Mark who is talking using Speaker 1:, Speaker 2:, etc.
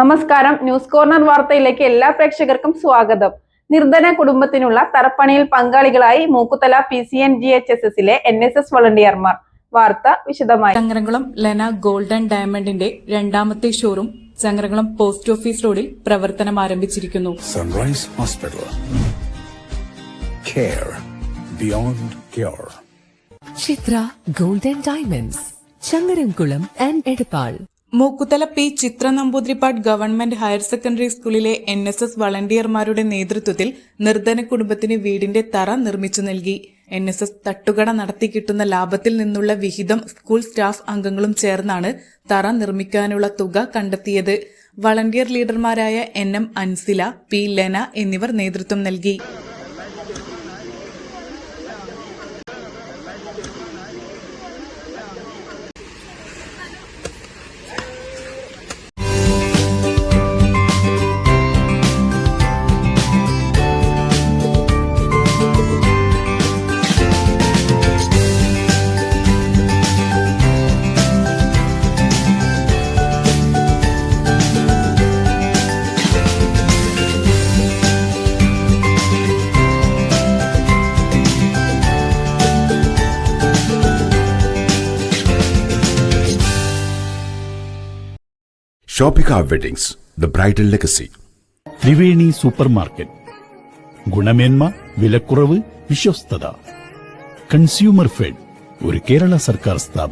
Speaker 1: നമസ്കാരം. News corner വാർത്തയിലേക്ക് എല്ലാ പ്രേക്ഷകർക്കും സ്വാഗതം. നിർധന കുടുംബത്തിനുള്ള തറപ്പണിയിൽ പങ്കാളികളായി Mookkuthala P C N G H S S N S S വളണ്ടിയർമാർ. വാർത്ത വിശദമായി.
Speaker 2: ചങ്ങരംകുളം ലെന ഗോൾഡൻ ഡയമണ്ടിന്റെ രണ്ടാമത്തെ ഷോറൂം ചങ്ങരംകുളം പോസ്റ്റ് ഓഫീസ് റോഡിൽ പ്രവർത്തനം ആരംഭിച്ചിരിക്കുന്നു.
Speaker 3: Sunrise Hospital. Care beyond cure.
Speaker 4: Chithra golden diamonds Changaramkulam and Edappal
Speaker 2: Mookkuthala P Chithra Namboothiripad government higher secondary സ്കൂളിലെ N S S വളണ്ടിയർമാരുടെ നേതൃത്വത്തിൽ നിർധന കുടുംബത്തിന് വീടിന്റെ തറ നിർമ്മിച്ചു നൽകി. എൻ എസ് എസ് തട്ടുകട നടത്തി കിട്ടുന്ന ലാഭത്തിൽ നിന്നുള്ള വിഹിതം സ്കൂൾ സ്റ്റാഫ് അംഗങ്ങളും ചേർന്നാണ് തറ നിർമ്മിക്കാനുള്ള തുക കണ്ടെത്തിയത്. Volunteer ലീഡർമാരായ N M Ansila P Lena എന്നിവർ നേതൃത്വം നൽകി.
Speaker 5: Shopica Weddings, the bridal legacy.
Speaker 6: Triveni super market ഗുണമേന്മ വിലക്കുറവ് വിശ്വസ്തത. കൺസ്യൂമർ ഫെഡ് ഒരു കേരള സർക്കാർ സ്ഥാപനം.